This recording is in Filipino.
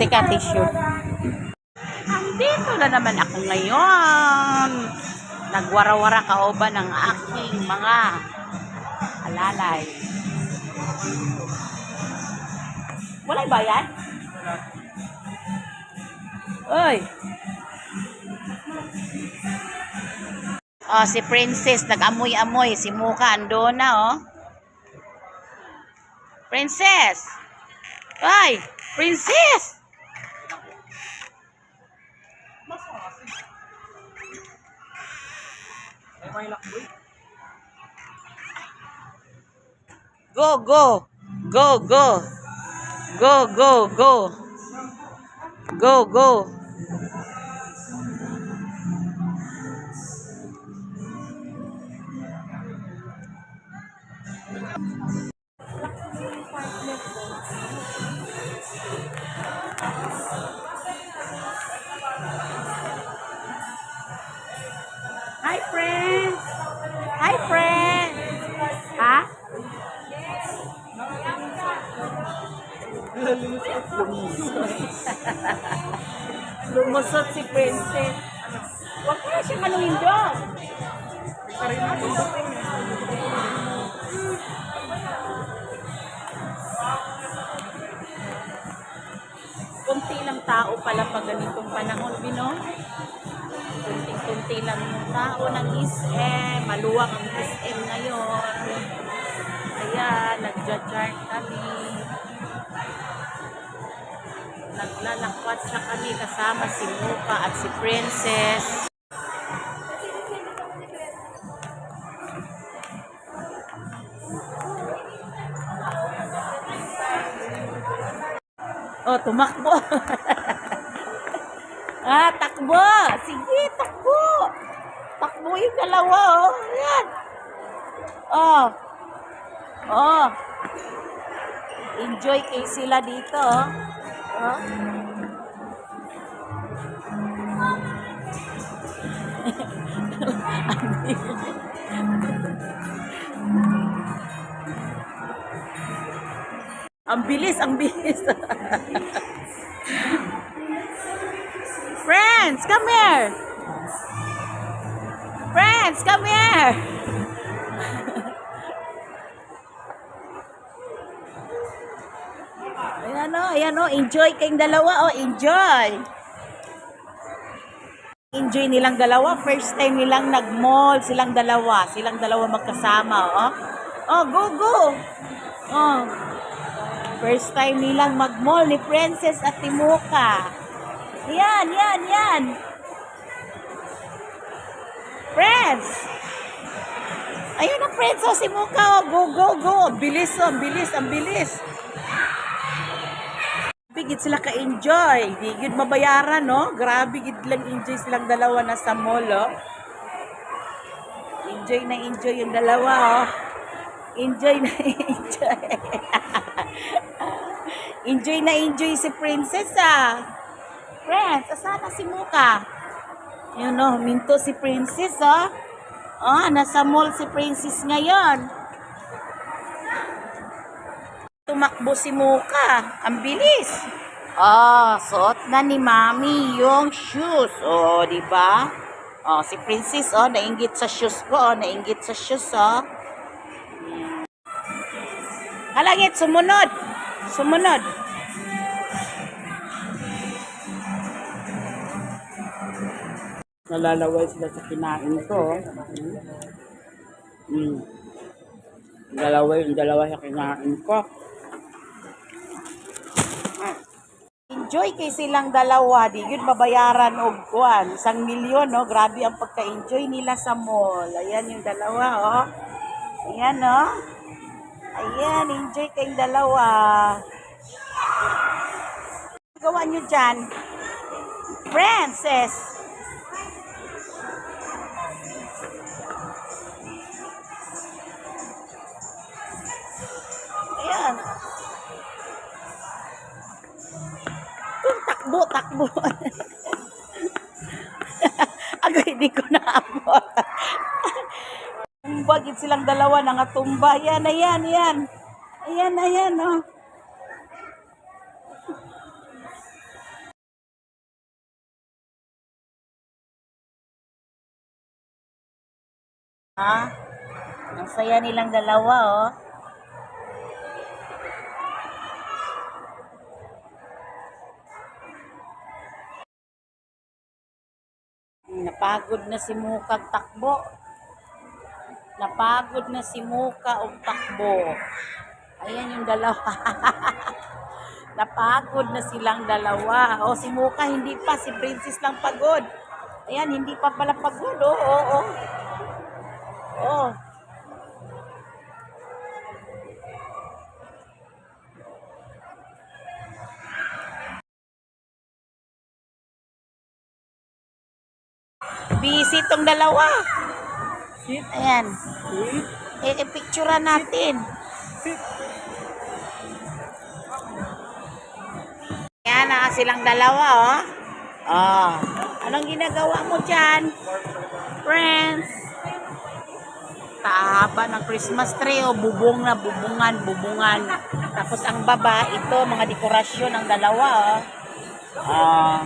Teka, t-shirt. Andito na naman ako ngayon. Nagwara-wara kaoba ng aking mga alalay. Walay bayan? Oy. Oh, si Princess nag-amoy-amoy. Si Muka ando na, oh. Princess! Ay! Princess! Go, go! Go, go! Go, go, go! Go, go! Lumusot si Princess. Huwag kaya siya kaluhin doon. Kunti lang tao pala pag ganitong panahon, Bino. Kunting-kunti lang yung tao ng SM. Maluwang ang SM ngayon. Kaya, nagja-chart kami. Naglalakwat siya kami kasama si Muka at si Princess. Oh, tumakbo. ah, takbo. Sige, takbo. Takbo yung dalawa, oh. Yan. Oh. Oh. Enjoy kayo sila dito, oh. Oh. ang bilis, ang bilis. Friends, come here. Friends, come here. Ayan o, ayan o, enjoy kayong dalawa o, enjoy. Enjoy nilang dalawa, first time nilang nag-mall, silang dalawa, silang dalawa magkasama, o. Oh, go, go. Oh. First time nilang mag-mall ni Princess at Timuka. Yan, yan, yan. Friends! Ayun na, friends. Oh, si Muka. Oh. Go, go, go. Ang bilis, oh. Ang bilis, ang bilis. Gid sila ka-enjoy. Di gid mabayaran, no? Grabe, gid lang enjoy silang dalawa na sa mall, oh. Enjoy na enjoy yung dalawa, oh. Enjoy na enjoy. enjoy na enjoy si Princess, ah. Friends, asana si Muka? Yun, oh. Minto si Princess, oh. Oh, nasa mall si Princess ngayon. Tumakbo si Muka. Ang bilis. Oh, suot na ni Mami yung shoes. Oh, di ba? Oh, si Princess, oh, nainggit sa shoes ko. Oh, nainggit sa shoes, oh. Hmm. Halangit, sumunod. Sumunod. Nalalaway sila sa kinain ko. Mm. Dalawa yung dalawa sa kinain ko. Enjoy kay silang dalawa. Di yun mabayaran og kuan. Isang milyon, no? Grabe ang pagka-enjoy nila sa mall. Ayan yung dalawa, oh. Ayan, no? Ayan, enjoy kayong dalawa. Gawa nyo dyan. Princess. takbo, takbo. Ako hindi ko naabot. Bagit silang dalawa na nga tumba. Yan, ayan, ayan. Ayan, ayan, oh. Ha? Ang saya nilang dalawa, oh. Napagod na si Mukag takbo. Napagod na si Muka og takbo. Ayan yung dalawa. Napagod na silang dalawa. O si Muka hindi pa, si Princess lang pagod. Ayan, hindi pa pala pagod. Oo, oo, oo. Busy tong dalawa. Ayan. Eh, picture natin. Ayan na silang dalawa, oh. Oh. Anong ginagawa mo dyan? Friends. Tahaba ng Christmas tree, oh. Bubong na, bubungan, bubungan. Tapos ang baba, ito, mga dekorasyon ng dalawa, oh. Oh.